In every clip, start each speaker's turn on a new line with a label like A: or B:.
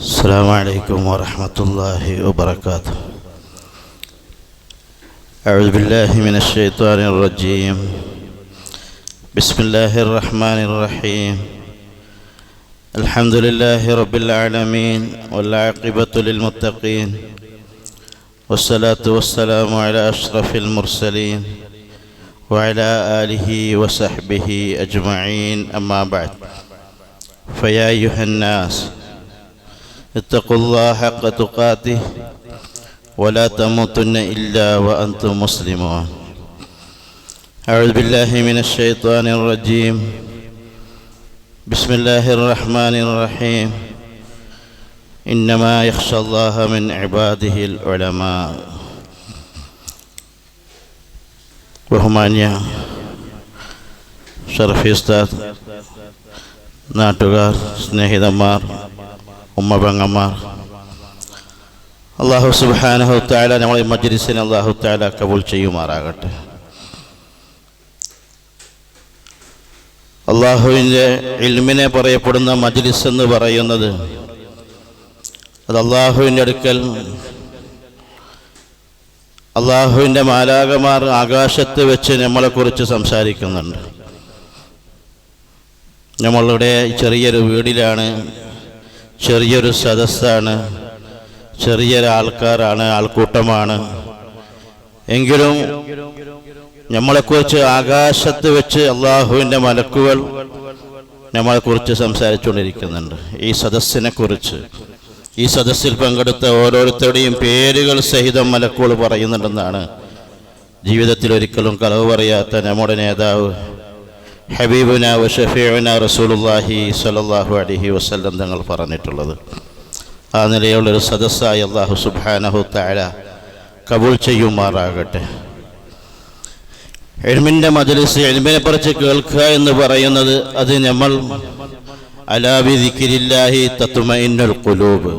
A: السلام عليكم ورحمة الله وبركاته. أعوذ بالله من الشيطان الرجيم. بسم الله الرحمن الرحيم. الحمد لله رب العالمين والعاقبة للمتقين. والصلاة والسلام على أشرف المرسلين وعلى آله وصحبه أجمعين. أما بعد فيا أيها الناس اتقوا الله حق تقاته ولا تموتن إلا وأنتم مسلمون أعوذ بالله من الشيطان الرجيم بسم الله الرحمن الرحيم إنما يخشى الله من عباده العلماء ബഹുമാന്യ ഷറഫി ഉസ്താദ് നാട്ടുകാർ സ്നേഹിതന്മാർ ഉമ്മ പെങ്ങന്മാർ. അള്ളാഹു സുബാനഹു താല നമ്മളെ മജ്ലിസിനെ അള്ളാഹു താല കബൂൽ ചെയ്യുമാറാകട്ടെ. അള്ളാഹുവിന്റെ ഇൽമിനെ പറയപ്പെടുന്ന മജ്ലിസ് എന്ന് പറയുന്നത് അത് അള്ളാഹുവിന്റെ അടുക്കൽ അള്ളാഹുവിന്റെ മാലാകമാർ ആകാശത്ത് വെച്ച് നമ്മളെക്കുറിച്ച് സംസാരിക്കുന്നുണ്ട്. നമ്മളുടെ ചെറിയൊരു വീടിലാണ് ചെറിയൊരു സദസ്സാണ്. ചെറിയൊരാൾക്കാരാണ് ആൾക്കൂട്ടമാണ്. എങ്കിലും നമ്മളെക്കുറിച്ച് ആകാശത്ത് വെച്ച് അള്ളാഹുവിന്റെ മലക്കുകൾ നമ്മളെക്കുറിച്ച് സംസാരിച്ചുകൊണ്ടിരിക്കുന്നുണ്ട്. ഈ സദസ്സിനെ കുറിച്ച് ഈ സദസ്സിൽ പങ്കെടുത്ത ഓരോരുത്തരുടെയും പേരുകൾ സഹിതം മലക്കുകൾ പറയുന്നുണ്ടെന്നാണ് ജീവിതത്തിൽ ഒരിക്കലും കളവ് പറയാത്ത നമ്മുടെ നേതാവ് ഹബീബുന വ ഷഫീഉന റസൂലുള്ളാഹി സ്വല്ലല്ലാഹു അലൈഹി വസല്ലം തങ്ങൾ പറഞ്ഞിട്ടുള്ളത്. ആ നിലയുള്ളൊരു സദസ്സായി അള്ളാഹു സുബാനഹു താഴ കബൂൾ ചെയ്യുമാറാകട്ടെ. എഴുമിന്റെ മജലിസ് എഴുമിനെ കുറിച്ച് കേൾക്കുക എന്ന് പറയുന്നത് അത് നമ്മൾ അലാബിദിക്കിരില്ലാഹി തത്തുമൈന്നുൽ കുലൂബ്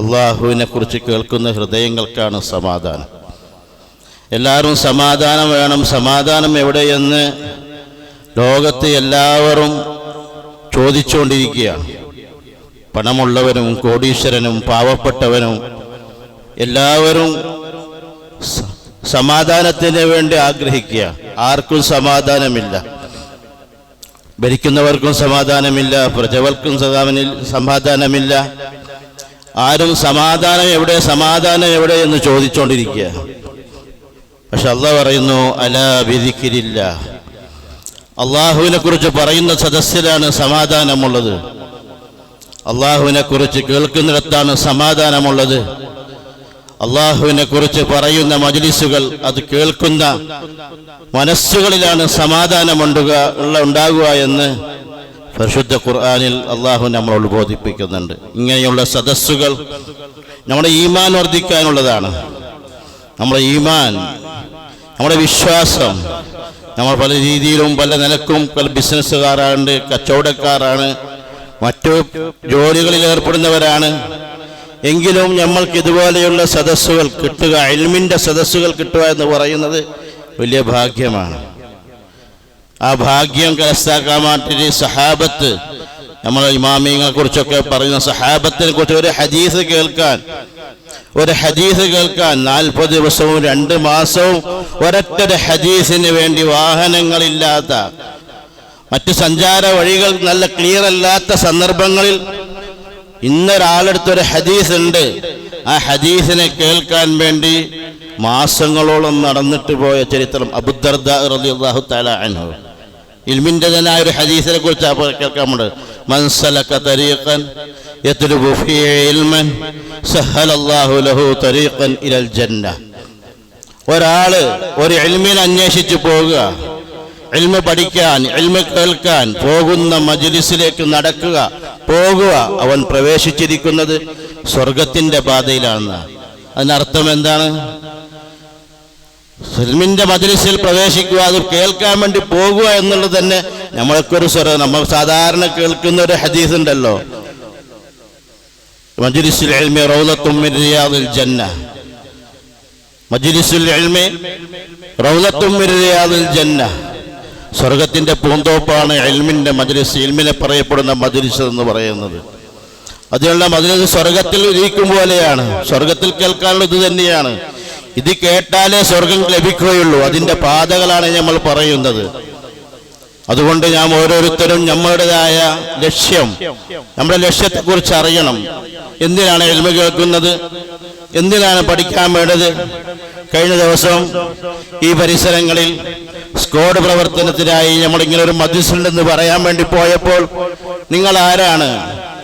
A: അള്ളാഹുവിനെ കുറിച്ച് കേൾക്കുന്ന ഹൃദയങ്ങൾക്കാണ് സമാധാനം. എല്ലാവരും സമാധാനം വേണം. സമാധാനം എവിടെയെന്ന് ലോകത്ത് എല്ലാവരും ചോദിച്ചുകൊണ്ടിരിക്കുകയാണ്. പണമുള്ളവനും കോടീശ്വരനും പാവപ്പെട്ടവനും എല്ലാവരും സമാധാനത്തിന് വേണ്ടി ആഗ്രഹിക്കുക. ആർക്കും സമാധാനമില്ല. ഭരിക്കുന്നവർക്കും സമാധാനമില്ല. പ്രജകൾക്കും സമാധാന- സമാധാനമില്ല. ആരും സമാധാനം എവിടെ സമാധാനം എവിടെ എന്ന് ചോദിച്ചുകൊണ്ടിരിക്കുക പക്ഷെ അല്ല പറയുന്നു അല വിധിക്കിരില്ല അള്ളാഹുവിനെ കുറിച്ച് പറയുന്ന സദസ്സിലാണ് സമാധാനമുള്ളത്. അള്ളാഹുവിനെ കുറിച്ച് കേൾക്കുന്നിടത്താണ് സമാധാനമുള്ളത്. അള്ളാഹുവിനെ കുറിച്ച് പറയുന്ന മജലിസുകൾ അത് കേൾക്കുന്ന മനസ്സുകളിലാണ് സമാധാനമുണ്ടുക ഉള്ള ഉണ്ടാകുക എന്ന് പരിശുദ്ധ ഖുർആാനിൽ അള്ളാഹു നമ്മളോട് ബോധിപ്പിക്കുന്നുണ്ട്. ഇങ്ങനെയുള്ള സദസ്സുകൾ നമ്മുടെ ഈമാൻ വർദ്ധിക്കാനുള്ളതാണ്. നമ്മുടെ ഈമാൻ നമ്മുടെ വിശ്വാസം നമ്മൾ പല രീതിയിലും പല നിലക്കും പല ബിസിനസ്സുകാരാണ് കച്ചവടക്കാരാണ് മറ്റു ജോലികളിൽ ഏർപ്പെടുന്നവരാണ്. എങ്കിലും നമ്മൾക്ക് ഇതുപോലെയുള്ള സദസ്സുകൾ കിട്ടുക അൽമിന്റെ സദസ്സുകൾ കിട്ടുക എന്ന് പറയുന്നത് വലിയ ഭാഗ്യമാണ്. ആ ഭാഗ്യം കരസ്ഥാക്കാൻ വേണ്ടി സഹാബത്ത് നമ്മൾ ഇമാമിയെ കുറിച്ചൊക്കെ പറയുന്ന സഹാബത്തിനെ കുറിച്ച് ഒരു ഹദീസ് കേൾക്കാൻ ഒരു ഹദീസ് കേൾക്കാൻ നാൽപ്പത് ദിവസവും രണ്ട് മാസവും ഒരൊറ്റ ഒരു ഹദീസിന് വേണ്ടി വാഹനങ്ങളില്ലാത്ത മറ്റു സഞ്ചാര വഴികൾ നല്ല ക്ലിയർ അല്ലാത്ത സന്ദർഭങ്ങളിൽ ഇന്നൊരാളെടുത്തൊരു ഹദീസ് ഉണ്ട്. ആ ഹദീസിനെ കേൾക്കാൻ വേണ്ടി മാസങ്ങളോളം നടന്നിട്ട് പോയ ചരിത്രം അബുദർദാഹു അൻഹു. ഇൽമിന്റെതനായ ഒരു ഹദീസിനെ കുറിച്ച് കേൾക്കാമുണ്ട്. മൻസലക്ക തരീഖൻ യത്ലുബു ഇൽമൻ സഹലല്ലാഹു ലഹു തരീഖൻ ഇലൽ ഒരാൾ ഒരു ഇൽമിനെ അന്വേഷിച്ചു പോകുക എൽമ പഠിക്കാൻ എൽമ കേൾക്കാൻ പോകുന്ന മജ്ലിസിലേക്ക് നടക്കുക പോകുക അവൻ പ്രവേശിച്ചിരിക്കുന്നത് സ്വർഗത്തിന്റെ പാതയിലാണ് അതിനർത്ഥം എന്താണ്? ഇൽമിന്റെ മജ്ലിസിൽ പ്രവേശിക്കുക അത് കേൾക്കാൻ വേണ്ടി പോകുക എന്നുള്ളത് തന്നെ നമ്മൾക്കൊരു സ്വരം നമ്മൾ സാധാരണ കേൾക്കുന്ന ഒരു ഹദീസ് ഉണ്ടല്ലോ. മജ്ലിസുൽ ജന്ന. മജ്ലിസുൽ ജന്ന. പൂന്തോപ്പാണ് എൽമിന്റെ മജ്ലിസ് എൽമിനെ പറയപ്പെടുന്ന മജ്ലിസ് എന്ന് പറയുന്നത്. അതിനുള്ള അതിനത് സ്വർഗത്തിൽ ഇരിക്കും പോലെയാണ്. സ്വർഗത്തിൽ കേൾക്കാനുള്ള ഇത് തന്നെയാണ് ഇത് കേട്ടാലേ സ്വർഗം ലഭിക്കുകയുള്ളൂ. അതിന്റെ പാതകളാണ് നമ്മൾ പറയുന്നത്. അതുകൊണ്ട് ഞാൻ ഓരോരുത്തരും നമ്മളുടേതായ ലക്ഷ്യം നമ്മുടെ ലക്ഷ്യത്തെക്കുറിച്ച് അറിയണം. എന്തിനാണ് എൽമ കേൾക്കുന്നത്? എന്തിനാണ് പഠിക്കാൻ വേണ്ടത്? കഴിഞ്ഞ ദിവസം ഈ പരിസരങ്ങളിൽ സ്കോഡ് പ്രവർത്തനത്തിനായി നമ്മളിങ്ങനെ ഒരു മധ്യസ്ഥുണ്ടെന്ന് പറയാൻ വേണ്ടി പോയപ്പോൾ നിങ്ങൾ ആരാണ്?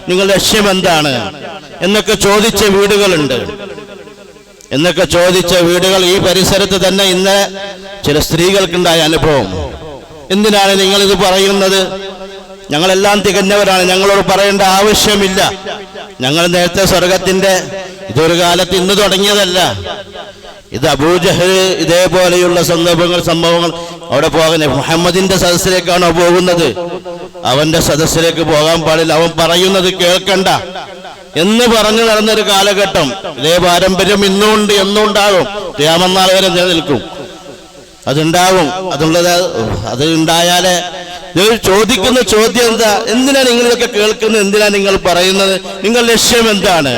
A: നിങ്ങളുടെ ലക്ഷ്യം എന്താണ്? എന്നൊക്കെ ചോദിച്ച വീടുകളുണ്ട്. എന്നൊക്കെ ചോദിച്ച വീടുകൾ ഈ പരിസരത്ത് തന്നെ ഇന്ന് ചില സ്ത്രീകൾക്കുണ്ടായ അനുഭവം. എന്തിനാണ് നിങ്ങളിത് പറയുന്നത്? ഞങ്ങളെല്ലാം തികഞ്ഞവരാണ്. ഞങ്ങളോട് പറയേണ്ട ആവശ്യമില്ല. ഞങ്ങൾ നേരത്തെ സ്വർഗത്തിന്റെ ഇതൊരു കാലത്ത് ഇന്ന് തുടങ്ങിയതല്ല. ഇത് അബൂജഹൽ ഇതേപോലെയുള്ള സന്ദർഭങ്ങൾ സംഭവങ്ങൾ അവിടെ പോകാൻ മുഹമ്മദിന്റെ സദസ്സിലേക്കാണോ പോകുന്നത്? അവന്റെ സദസ്സിലേക്ക് പോകാൻ പാടില്ല. അവൻ പറയുന്നത് കേൾക്കണ്ട. എന്ന് പറഞ്ഞു നടന്നൊരു കാലഘട്ടം. ഇതേ പാരമ്പര്യം ഇന്നും ഉണ്ട് എന്നും ഉണ്ടാകും രാമനാൾ വരെ നിലനിൽക്കും അതുണ്ടാകും. അതുള്ളത് അത് ഉണ്ടായാലേ നിങ്ങൾ ചോദിക്കുന്ന ചോദ്യം എന്താ? എന്തിനാണ് നിങ്ങളിതൊക്കെ കേൾക്കുന്നത്? എന്തിനാണ് നിങ്ങൾ പറയുന്നത്? നിങ്ങൾ ലക്ഷ്യം എന്താണ്?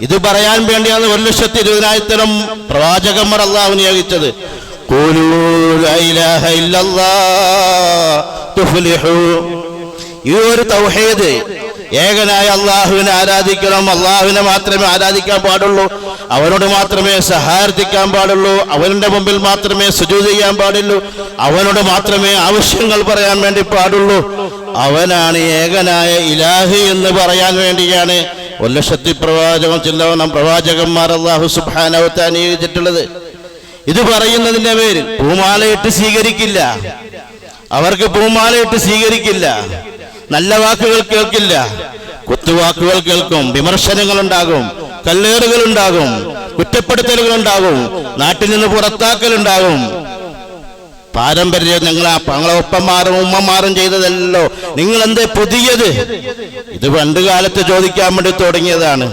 A: ഇത് പറയാൻ വേണ്ടിയാണ് ഒരു ലക്ഷത്തി ഇരുപതിനായിരത്തരം പ്രവാചകന്മാർ അള്ളാഹു നിയോഗിച്ചത്. ഈ ഒരു തൗഹീദ് ഏകനായ അള്ളാഹുവിനെ ആരാധിക്കണം. അള്ളാഹുവിനെ മാത്രമേ ആരാധിക്കാൻ പാടുള്ളൂ. അവനോട് മാത്രമേ സഹാർത്ഥിക്കാൻ പാടുള്ളൂ. അവന്റെ മുമ്പിൽ മാത്രമേ സുജു ചെയ്യാൻ പാടുള്ളൂ. അവനോട് മാത്രമേ ആവശ്യങ്ങൾ പറയാൻ വേണ്ടി പാടുള്ളൂ. അവനാണ് ഏകനായ ഇലാഹി എന്ന് പറയാൻ വേണ്ടിയാണ്. ഒരു ലക്ഷത്തി പ്രവാചകം ചില്ലവണ്ണം പ്രവാചകന്മാർ അള്ളാഹു സുബാനവത്തെ അനുയോഗിച്ചിട്ടുള്ളത് ഇത് പറയുന്നതിന്റെ പേര് പൂമാലയിട്ട് സ്വീകരിക്കില്ല. അവർക്ക് പൂമാലയിട്ട് സ്വീകരിക്കില്ല. നല്ല വാക്കുകൾ കേൾക്കില്ല. കുത്തുവാക്കുകൾ കേൾക്കും. വിമർശനങ്ങൾ ഉണ്ടാകും കല്ലേറുകൾ ഉണ്ടാകും കുറ്റപ്പെടുത്തലുകൾ ഉണ്ടാകും നാട്ടിൽ നിന്ന് പുറത്താക്കൽ ഉണ്ടാകും പാരമ്പര്യം ഞങ്ങൾ ഞങ്ങളെ ഒപ്പന്മാരും ഉമ്മമാരും ചെയ്തതല്ലോ. നിങ്ങൾ എന്തേ പുതിയത്? ഇത് പണ്ട് കാലത്ത് ചോദിക്കാൻ വേണ്ടി തുടങ്ങിയതാണ്.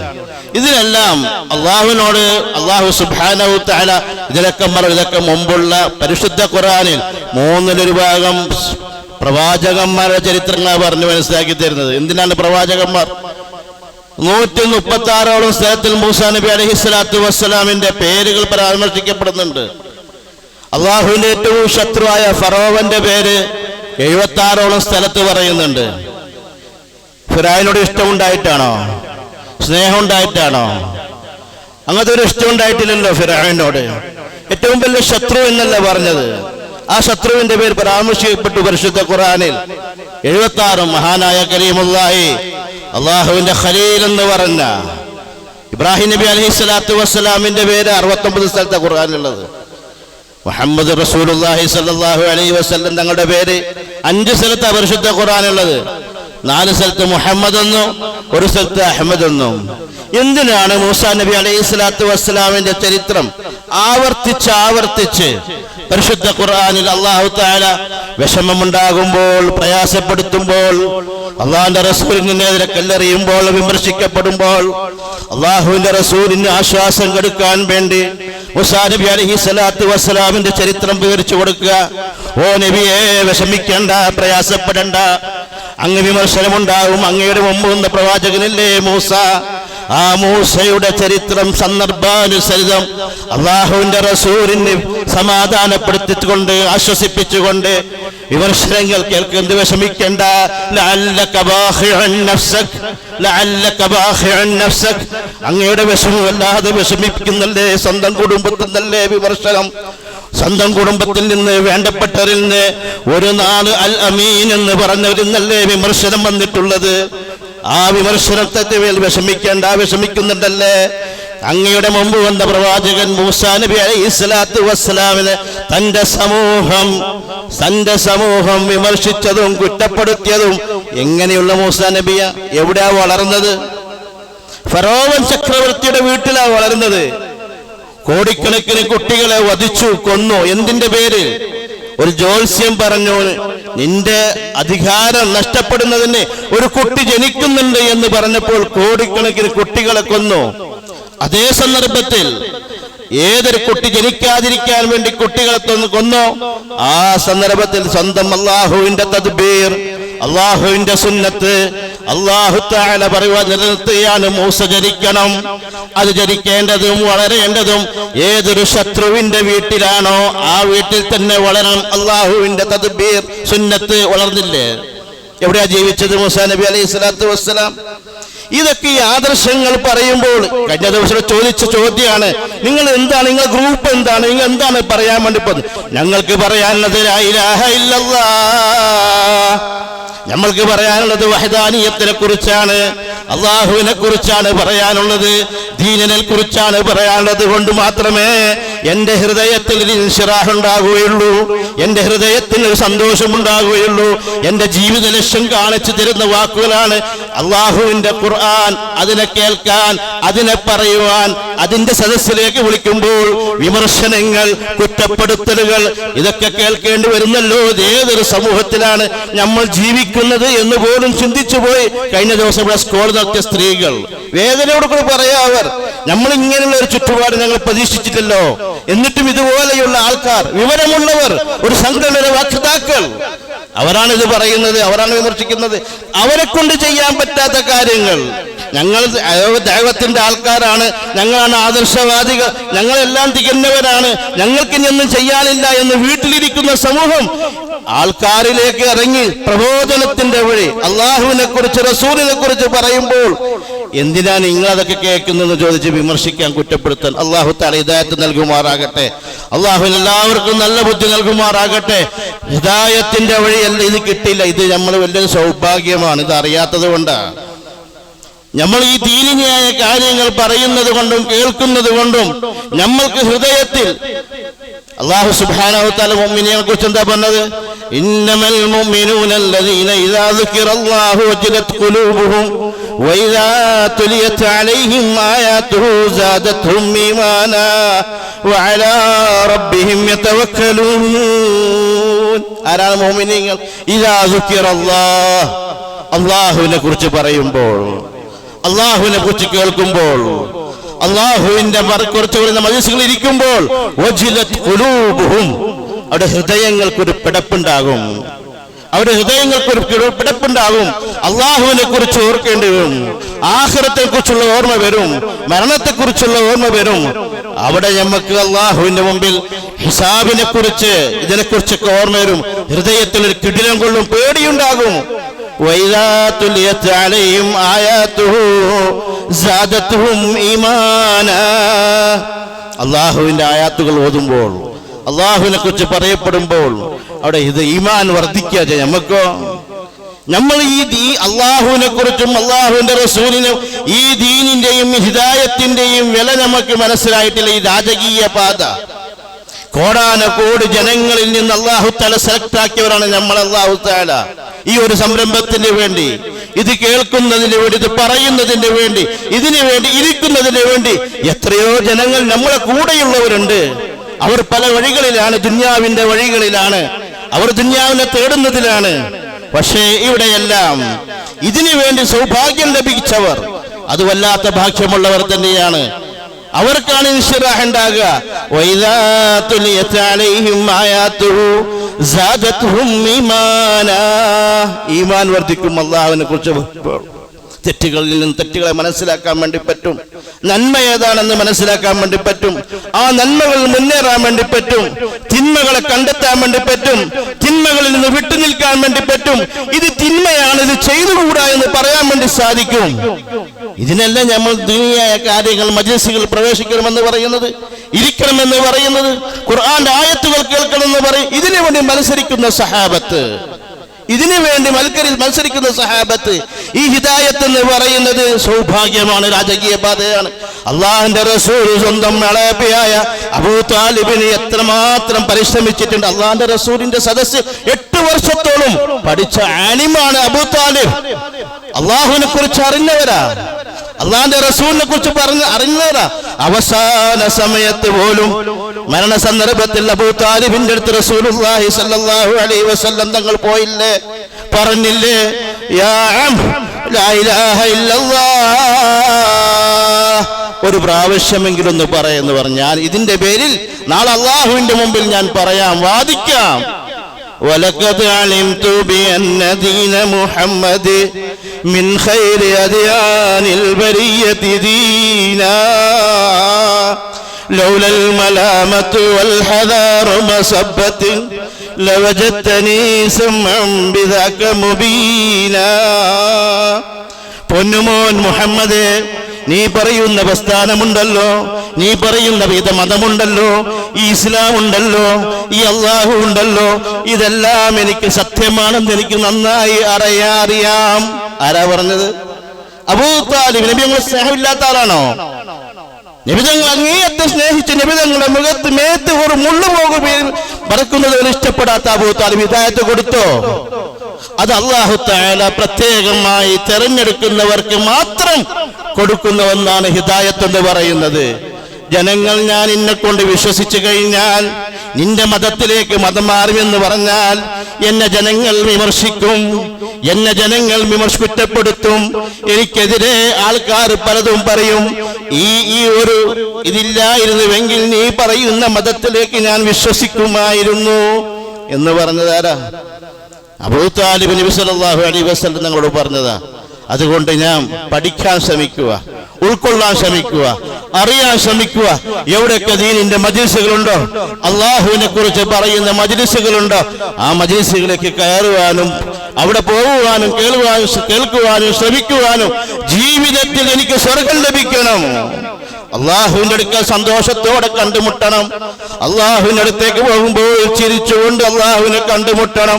A: ഇതിനെല്ലാം അള്ളാഹുവിനോട് അള്ളാഹു സുബാനവു താല ഇതിലൊക്കെ മറ ഇതൊക്കെ മുമ്പുള്ള പരിശുദ്ധ ഖുറാനിൽ മൂന്നിലൊരു ഭാഗം പ്രവാചകന്മാരുടെ ചരിത്രങ്ങൾ പറഞ്ഞു മനസ്സിലാക്കി തരുന്നത്. എന്തിനാണ് പ്രവാചകന്മാർ? നൂറ്റി മുപ്പത്തി ആറോളം സ്ഥലത്തിൽ മൂസാ നബി അലഹി സ്വലാത്തു വസ്സലാമിന്റെ പേരുകൾ പരാമർശിക്കപ്പെടുന്നുണ്ട്. അള്ളാഹുവിന്റെ ഏറ്റവും ശത്രുവായ ഫറോവന്റെ പേര് എഴുപത്തി ആറോളം സ്ഥലത്ത് പറയുന്നുണ്ട്. ഫിറായിനോട് ഇഷ്ടമുണ്ടായിട്ടാണോ? സ്നേഹം ഉണ്ടായിട്ടാണോ അങ്ങനത്തെ ഒരു ഇഷ്ടം ഉണ്ടായിട്ടില്ലല്ലോ ഫിറായിനോട്. ഏറ്റവും വലിയ ശത്രു എന്നല്ല പറഞ്ഞത്. ആ ശത്രുവിന്റെ പേര് പരാമർശിക്കപ്പെട്ടു പരിശുദ്ധ ഖുറാനിൽ എഴുപത്തി ആറും മഹാനായ കരീമുള്ളായി അള്ളാഹുവിന്റെ ഖലീൽ എന്ന് പറഞ്ഞ ഇബ്രാഹിം നബി അലഹി സ്വലാത്തു വസ്സലാമിന്റെ പേര് അറുപത്തൊമ്പത് സ്ഥലത്തെ ഖുർആാനുള്ളത് മുഹമ്മദ് റസൂലുള്ളാഹി സ്വല്ലല്ലാഹു അലൈഹി വസല്ലം തങ്ങളുടെ പേര് അഞ്ച് സ്ഥലത്ത് പരിശുദ്ധ ഖുർആാനുള്ളത് നാല് സ്ഥലത്ത് മുഹമ്മദ് എന്നും ഒരു സ്ഥലത്ത് അഹമ്മദ് എന്നും. എന്തിനാണ് മൂസാ നബി അലൈഹി സ്വലാത്തു വസ്സലാമിന്റെ ചരിത്രം ആവർത്തിച്ച് ആവർത്തിച്ച് പരിശുദ്ധ ഖുർആാനിൽ അള്ളാഹു താല വിഷമമുണ്ടാകുമ്പോൾ പ്രയാസപ്പെടുത്തുമ്പോൾ അള്ളാഹിന്റെ റസൂലിനെതിരെ കല്ലെറിയുമ്പോൾ വിമർശിക്കപ്പെടുമ്പോൾ അള്ളാഹുവിന്റെ റസൂലിന് ആശ്വാസം കൊടുക്കാൻ വേണ്ടി മുസാ അലഹി അലൈഹി സ്വലാത്തു വസ്സലാമിന്റെ ചരിത്രം വിവരിച്ചു കൊടുക്കുക. ഓ നബിയെ വിഷമിക്കേണ്ട പ്രയാസപ്പെടണ്ട. അങ്ങ് വിമർശനമുണ്ടാകും അങ്ങയുടെ മുമ്പ് വന്ന പ്രവാചകനല്ലേ മൂസ? ആ മൂസയുടെ ചരിത്രം സന്ദർഭാനുസരിതം അള്ളാഹുവിന്റെ റസൂലിനെ സമാധാനപ്പെടുത്തിക്കൊണ്ട് ആശ്വസിപ്പിച്ചുകൊണ്ട് വിമർശനങ്ങൾ കേൾക്കുന്നത് വിഷമിക്കേണ്ട. അങ്ങയുടെ വിഷമം വല്ലാതെ വിഷമിപ്പിക്കുന്നല്ലേ സ്വന്തം കുടുംബത്തിനല്ലേ വിമർശനം? സ്വന്തം കുടുംബത്തിൽ നിന്ന് വേണ്ടപ്പെട്ടവരിൽ നിന്ന് ഒരു നാൾ അൽ അമീൻ എന്ന് പറഞ്ഞവരിൽ നിന്നല്ലേ വിമർശനം വന്നിട്ടുള്ളത്? ആ വിമർശനത്തെ മേൽ വിഷമിക്കേണ്ട വിഷമിക്കുന്നുണ്ടല്ലേ? അങ്ങയുടെ മുമ്പ് വന്ന പ്രവാചകൻ മൂസാ നബി അലൈഹി സ്വലാത്തു വസ്സലാമിന് തന്റെ സമൂഹം തന്റെ സമൂഹം വിമർശിച്ചതും കുറ്റപ്പെടുത്തിയതും എങ്ങനെയുള്ള മൂസാ നബിയ? എവിടെയാ വളർന്നത്? ഫറോവൻ ചക്രവർത്തിയുടെ വീട്ടിലാ വളർന്നത്. കോടിക്കണക്കിന് കുട്ടികളെ വധിച്ചു കൊന്നു. എന്തിന്റെ പേര്? ഒരു ജോത്സ്യം പറഞ്ഞു നിന്റെ അധികാരം നഷ്ടപ്പെടുന്നതിന് ഒരു കുട്ടി ജനിക്കുന്നുണ്ട് എന്ന് പറഞ്ഞപ്പോൾ കോടിക്കണക്കിന് കുട്ടികളെ കൊന്നു. അതേ സന്ദർഭത്തിൽ ഏതൊരു കുട്ടി ജനിക്കാതിരിക്കാൻ വേണ്ടി കുട്ടികളെ തൊന്ന് കൊന്നു? ആ സന്ദർഭത്തിൽ സ്വന്തം അള്ളാഹുവിന്റെ തദ്ബീർ അള്ളാഹുവിന്റെ സുന്നത്ത് അള്ളാഹു താല പറയുക നിലനിർത്തുകയാണ് മൂസ ജനിക്കണം. അത് ജനിക്കേണ്ടതും വളരേണ്ടതും ഏതൊരു ശത്രുവിന്റെ വീട്ടിലാണോ ആ വീട്ടിൽ തന്നെ വളരണം. അള്ളാഹുവിന്റെ തദ്ബീർ സുന്നത്ത് വളർന്നില്ലേ? എവിടെയാ ജീവിച്ചത് മൂസ നബി അലൈഹി സ്വലാത്തു വസ്സലാം? ഇതൊക്കെ ഈ ആദർശങ്ങൾ പറയുമ്പോൾ കഴിഞ്ഞ ദിവസം ചോദിച്ച ചോദ്യമാണ് നിങ്ങൾ എന്താണ് നിങ്ങൾ ഗ്രൂപ്പ് എന്താണ് നിങ്ങൾ എന്താണ് പറയാൻ വേണ്ടി പോകുന്നത്? ഞങ്ങൾക്ക് പറയാനുള്ളത് ഞമ്മൾക്ക് പറയാനുള്ളത് വഹദാനീയത്തിനെ കുറിച്ചാണ്. അള്ളാഹുവിനെ കുറിച്ചാണ് പറയാനുള്ളത് ദീനനെ കുറിച്ചാണ് പറയാനുള്ളത് കൊണ്ട് മാത്രമേ എന്റെ ഹൃദയത്തിൽ ഇൻഷിറാഹ് ഉണ്ടാകുകയുള്ളൂ എന്റെ ഹൃദയത്തിൽ ഒരു സന്തോഷമുണ്ടാകുകയുള്ളൂ എന്റെ ജീവിത ലക്ഷ്യം കാണിച്ചു തരുന്ന വാക്കുകളാണ് അള്ളാഹുവിന്റെ ഖുർആൻ അതിനെ കേൾക്കാൻ അതിനെ പറയുവാൻ അതിന്റെ സദസ്സിലേക്ക് വിളിക്കുമ്പോൾ വിമർശനങ്ങൾ കുറ്റപ്പെടുത്തലുകൾ ഇതൊക്കെ കേൾക്കേണ്ടി വരുന്നല്ലോ. ഏതൊരു സമൂഹത്തിലാണ് നമ്മൾ ജീവിക്കുന്നത് എന്ന് പോലും ചിന്തിച്ചു പോയി കഴിഞ്ഞ ദിവസം ഇവിടെ സ്കോൾ നടത്തിയ സ്ത്രീകൾ. വേദനയോട് കൂടി പറയാ അവർ നമ്മൾ ഇങ്ങനെയുള്ള ഒരു ചുറ്റുപാട് ഞങ്ങൾ പ്രതീക്ഷിച്ചിട്ടല്ലോ. എന്നിട്ടും ഇതുപോലെയുള്ള ആൾക്കാർ വിവരമുള്ളവർ ഒരു സംഘടന വക്താക്കൾ. അവരാണ് ഇത് പറയുന്നത് അവരാണ് വിമർശിക്കുന്നത്. അവരെ കൊണ്ട് ചെയ്യാൻ പറ്റാത്ത കാര്യങ്ങൾ. ഞങ്ങൾ ദൈവത്തിന്റെ ആൾക്കാരാണ്. ഞങ്ങളാണ് ആദർശവാദികൾ. ഞങ്ങളെല്ലാം തികഞ്ഞവരാണ്. ഞങ്ങൾക്ക് ഇനി ഒന്നും ചെയ്യാനില്ല എന്ന് വീട്ടിലിരിക്കുന്ന സമൂഹം ആൾക്കാരിലേക്ക് ഇറങ്ങി പ്രബോധനത്തിന്റെ വഴി അള്ളാഹുവിനെ കുറിച്ച് റസൂലിനെ കുറിച്ച് പറയുമ്പോൾ എന്തിനാ നിങ്ങൾ അതൊക്കെ കേൾക്കുന്നതെന്ന് ചോദിച്ച് വിമർശിക്കാൻ കുറ്റപ്പെടുത്താൻ അള്ളാഹു താല ഹിദായത്ത് നൽകുമാറാകട്ടെ. അള്ളാഹുവിന് എല്ലാവർക്കും നല്ല ബുദ്ധി നൽകുമാറാകട്ടെ. ഹിദായത്തിന്റെ വഴി അല്ല ഇത് കിട്ടില്ല. ഇത് നമ്മൾ വലിയൊരു സൗഭാഗ്യമാണ്. ഇത് അറിയാത്തത് കൊണ്ടാണ് നമ്മൾ ഈ ദീനിയായ കാര്യങ്ങൾ പറയുന്നത് കൊണ്ടും കേൾക്കുന്നത് കൊണ്ടും നമ്മൾക്ക് ഹൃദയത്തിൽ അള്ളാഹു സുബ്ഹാനഹു തആല കുറിച്ച് എന്താ പറഞ്ഞത്? ഇന്നമൽ മുഅ്മിനൂന അലൈഹിം റബ്ബിഹിം യതവക്കലൂൻ. ആരാണ് മുഅ്മിനീങ്ങൾ? ഇദാ അള്ളാഹുവിനെ കുറിച്ച് പറയുമ്പോൾ അള്ളാഹുവിനെ കുറിച്ച് കേൾക്കുമ്പോൾ അള്ളാഹുവിന്റെ കുറച്ച് മനസ്സുകളിൽ ഇരിക്കുമ്പോൾ വജിലത് ഖുലൂബുഹും. അവിടെ ഹൃദയങ്ങൾക്കൊരു പിടപ്പുണ്ടാകും. അവരുടെ ഹൃദയങ്ങൾക്കൊരു പിട- പിടപ്പുണ്ടാകും. അള്ളാഹുവിനെ കുറിച്ച് ഓർക്കേണ്ടി വരും. ആഹ്റത്തെ കുറിച്ചുള്ള ഓർമ്മ വരും. മരണത്തെ കുറിച്ചുള്ള ഓർമ്മ വരും. അവിടെ നമുക്ക് അള്ളാഹുവിന്റെ മുമ്പിൽ ഹിസാബിനെ കുറിച്ച് ഇതിനെ കുറിച്ചൊക്കെ ഓർമ്മ വരും. ഹൃദയത്തിൽ ഒരു കിടിലം കൊള്ളും പേടിയുണ്ടാകും. وإذا تليت عليهم آياته زادتهم إيمانا അള്ളാഹുവിന്റെ ആയാത്തുകൾ ഓതുമ്പോൾ അള്ളാഹുവിനെ കുറിച്ച് പറയപ്പെടുമ്പോൾ അവിടെ ഇത് ഈമാൻ വർദ്ധിക്കുക ചെയ്യും നമുക്കോ നമ്മൾ ഈ ദീ അള്ളാഹുവിനെ കുറിച്ചും അള്ളാഹുവിന്റെ റസൂലിനും ഈ ദീനിന്റെയും ഹിദായത്തിന്റെയും വില നമുക്ക് മനസ്സിലായിട്ടില്ല ഈ രാജകീയ പാത കോടാന കോടി ജനങ്ങളിൽ നിന്ന് അള്ളാഹു താല സെലക്ട് ആക്കിയവരാണ് നമ്മൾ അള്ളാഹു താല ഈ ഒരു സംരംഭത്തിന് വേണ്ടി ഇത് കേൾക്കുന്നതിന് വേണ്ടി ഇത് പറയുന്നതിന് വേണ്ടി ഇതിനു വേണ്ടി ഇരിക്കുന്നതിന് വേണ്ടി എത്രയോ ജനങ്ങൾ നമ്മളെ കൂടെയുള്ളവരുണ്ട്. അവർ പല വഴികളിലാണ് ദുന്യാവിന്റെ വഴികളിലാണ്. അവർ ദുന്യാവിനെ തേടുന്നതിലാണ്. പക്ഷേ ഇവിടെയെല്ലാം ഇതിനു വേണ്ടി സൗഭാഗ്യം ലഭിച്ചവർ അത് വല്ലാത്ത ഭാഗ്യമുള്ളവർ തന്നെയാണ്. അവർക്കാണ് ഇൻഷിറാഹ് ഉണ്ടാകുക. ഈമാൻ വർദ്ധിക്കും അള്ളാഹുവിനെ കുറിച്ച് തെറ്റുകളിൽ നിന്നും തെറ്റുകളെ മനസ്സിലാക്കാൻ വേണ്ടി പറ്റും. നന്മ ഏതാണെന്ന് മനസ്സിലാക്കാൻ വേണ്ടി പറ്റും. ആ നന്മകൾ മുന്നേറാൻ വേണ്ടി പറ്റും. തിന്മകളെ കണ്ടെത്താൻ വേണ്ടി പറ്റും. തിന്മകളിൽ നിന്ന് വിട്ടുനിൽക്കാൻ വേണ്ടി പറ്റും. ഇത് തിന്മയാണ് ഇത് ചെയ്തുകൂടാ എന്ന് പറയാൻ വേണ്ടി സാധിക്കും. ഇതിനെല്ലാം നമ്മൾ ദുനിയായ കാര്യങ്ങൾ മജസികൾ പ്രവേശിക്കണമെന്ന് പറയുന്നത് ഇരിക്കണമെന്ന് പറയുന്നത് ഖുർആന്റെ ആയത്തുകൾ കേൾക്കണമെന്ന് പറയും ഇതിനു വേണ്ടി മത്സരിക്കുന്ന സഹാബത്ത്. ഇതിനു വേണ്ടി മത്സരി മത്സരിക്കുന്ന സഹാബത്ത് ഈ ഹിദായത്ത് എന്ന് പറയുന്നത് സൗഭാഗ്യമാണ് രാജകീയ പാതയാണ് അള്ളാഹിന്റെ റസൂൽ സ്വന്തം അളയപ്പയായ അബൂ താലിബിന് എത്രമാത്രം പരിശ്രമിച്ചിട്ടുണ്ട്. അള്ളാഹിന്റെ റസൂലിന്റെ സദസ്സ് എട്ട് വർഷത്തോളം പഠിച്ച ആലിമാണ് അബൂ താലിബ്. അള്ളാഹുവിനെ കുറിച്ച് അറിഞ്ഞവരാ? അള്ളാന്റെ റസൂലിനെ കുറിച്ച് പറഞ്ഞ് അറിഞ്ഞവരാ അവസാന സമയത്ത് പോലും മരണ സന്ദർഭത്തിൽ അബൂ താലിബിന്റെ അടുത്ത് റസൂലുള്ളാഹി സ്വല്ലല്ലാഹു അലൈഹി വസല്ലം തങ്ങൾ പോയില്ലേ പറഞ്ഞില്ലേ യാ അം, ലാ ഇലാഹ ഇല്ലല്ലാഹ്. ഒരു പ്രാവശ്യമെങ്കിലും ഒന്ന് പറയുന്നു പറഞ്ഞാൽ ഇതിന്റെ പേരിൽ നാളെ അള്ളാഹുവിന്റെ മുമ്പിൽ ഞാൻ പറയാം വാദിക്കാം ولقد علمت بأن دين محمد من خير أديان البرية دينا لولا الملامة والحذار مصبة لوجدتني سمعا بذاك مبينا പൊന്നുമോൻ മുഹമ്മദ് നീ പറയുന്ന പ്രസ്ഥാനമുണ്ടല്ലോ നീ പറയുന്ന വിധ മതമുണ്ടല്ലോ ഈ ഇസ്ലാം ഉണ്ടല്ലോ ഈ അള്ളാഹു ഉണ്ടല്ലോ ഇതെല്ലാം എനിക്ക് സത്യമാണെന്ന് എനിക്ക് നന്നായി അറിയാ അറിയാം ആരാ പറഞ്ഞത്? അബൂ നബി ഞങ്ങൾ സ്നേഹമില്ലാത്ത ആളാണോ? നിബിതങ്ങൾ അങ്ങേയത്തെ സ്നേഹിച്ച് നിബിതങ്ങളുടെ മുഖത്ത് മേത്ത് ഒരു മുള്ളു പോകുകയും പറക്കുന്നത് ഇഷ്ടപ്പെടാത്ത അബൂ താലിബ് കൊടുത്തോ? അത് അള്ളാഹു താല പ്രത്യേകമായി തെരഞ്ഞെടുക്കുന്നവർക്ക് മാത്രം കൊടുക്കുന്ന ഒന്നാണ് ഹിദായത്ത് എന്ന് പറയുന്നത്. ജനങ്ങൾ ഞാൻ എന്നെ കൊണ്ട് വിശ്വസിച്ചു കഴിഞ്ഞാൽ നിന്റെ മതത്തിലേക്ക് മതം മാറുമെന്ന് പറഞ്ഞാൽ എന്നെ ജനങ്ങൾ വിമർശിക്കും എന്നെ ജനങ്ങൾ വിമർശ കുറ്റപ്പെടുത്തും എനിക്കെതിരെ ആൾക്കാർ പലതും പറയും. ഈ ഈ ഒരു ഇതില്ലായിരുന്നുവെങ്കിൽ നീ പറയുന്ന മതത്തിലേക്ക് ഞാൻ വിശ്വസിക്കുമായിരുന്നു. എന്ന് പറഞ്ഞതാരാ? അബൂ താലിബ് നബി സല്ലല്ലാഹു അലൈഹി വസല്ലം ഞങ്ങളോട് പറഞ്ഞതാ. അതുകൊണ്ട് ഞാൻ പഠിക്കാൻ ശ്രമിക്കുക ഉൾക്കൊള്ളാൻ ശ്രമിക്കുക അറിയാൻ ശ്രമിക്കുക. എവിടെയൊക്കെ ദീനിന്റെ മജിൽസുകളുണ്ടോ അള്ളാഹുവിനെ കുറിച്ച് പറയുന്ന മജിൽസുകളുണ്ടോ ആ മജിൽസുകളിലേക്ക് കയറുവാനും അവിടെ പോകുവാനും കേൾക്കുവാനും കേൾക്കുവാനും ശ്രമിക്കുവാനും ജീവിതത്തിൽ എനിക്ക് സ്വർഗം ലഭിക്കണം. അള്ളാഹുവിന്റെ അടുക്കൽ സന്തോഷത്തോടെ കണ്ടുമുട്ടണം. അള്ളാഹുവിന്റെ അടുത്തേക്ക് പോകുമ്പോൾ ചിരിച്ചുകൊണ്ട് അള്ളാഹുവിനെ കണ്ടുമുട്ടണം.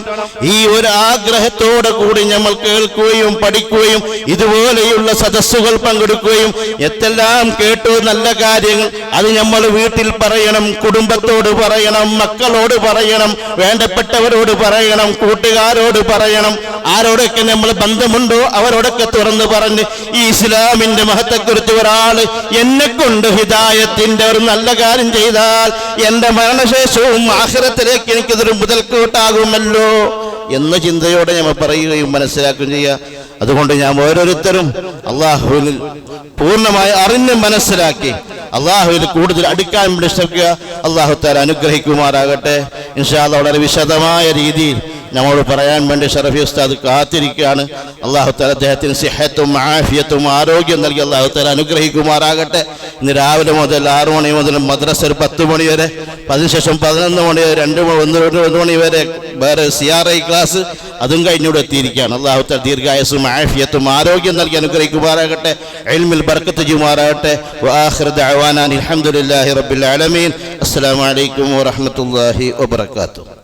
A: ഈ ഒരു ആഗ്രഹത്തോടെ കൂടി നമ്മൾ കേൾക്കുകയും പഠിക്കുകയും ഇതുപോലെയുള്ള സദസ്സുകൾ പങ്കെടുക്കുകയും എത്തെല്ലാം കേട്ടു നല്ല കാര്യങ്ങൾ. അത് നമ്മൾ വീട്ടിൽ പറയണം കുടുംബത്തോട് പറയണം മക്കളോട് പറയണം വേണ്ടപ്പെട്ടവരോട് പറയണം കൂട്ടുകാരോട് പറയണം. ആരോടൊക്കെ നമ്മൾ ബന്ധമുണ്ടോ? അവരോടൊക്കെ തുറന്ന് പറഞ്ഞ് ഈ ഇസ്ലാമിന്റെ മഹത്തെക്കുറിച്ച് ഒരാൾ എന്നെ കൊണ്ട് ഹിദായത്തിന്റെ ഒരു നല്ല കാര്യം ചെയ്താൽ എന്റെ മരണശേഷവും ആഖിറത്തിലേക്ക് എനിക്കിതൊരു മുതൽക്കൂട്ടാകുമല്ലോ എന്ന ചിന്തയോടെ നമ്മൾ പറയുകയും മനസ്സിലാക്കുകയും ചെയ്യുക. അതുകൊണ്ട് ഞാൻ ഓരോരുത്തരും അള്ളാഹുവിൽ പൂർണമായി അറിഞ്ഞ് മനസ്സിലാക്കി അള്ളാഹുവിൽ കൂടുതൽ അടുക്കാൻ വേണ്ടി ശ്രമിക്കുക. അള്ളാഹു താല അനുഗ്രഹിക്കുമാറാകട്ടെ. ഇൻഷാല്ല വളരെ വിശദമായ രീതിയിൽ നമ്മോട് പറയാൻ വേണ്ടി ഷറഫി ഉസ്താദ് കാത്തിരിക്കുകയാണ്. അള്ളാഹു താല അദ്ദേഹത്തിന് സിഹത്തും ആഫിയത്തും ആരോഗ്യം നൽകി അള്ളാഹു താല അനുഗ്രഹിക്കുമാറാകട്ടെ. ഇന്ന് രാവിലെ മുതൽ ആറു മണി മുതൽ മദ്രസ ഒരു പത്ത് മണി വരെ അതിനുശേഷം പതിനൊന്ന് മണി വരെ രണ്ട് ഒന്ന് രണ്ട് മണി വരെ വേറെ സി ആർ ഐ ക്ലാസ് അതും കഴിഞ്ഞൂടെ എത്തിയിരിക്കുകയാണ്. അള്ളാഹുത്ത ദീർഘായസും ആഫിയത്തും ആരോഗ്യം നൽകി അനുഗ്രഹിക്കുമാറാകട്ടെ എൽമിൽ ബർക്കത്ത് ദഅവാനാൻ അൽഹംദുലില്ലാഹി റബ്ബിൽ ആലമീൻ. അസ്സലാമു അലൈക്കും വറഹ്മത്തുള്ളാഹി വബറകാതുഹു.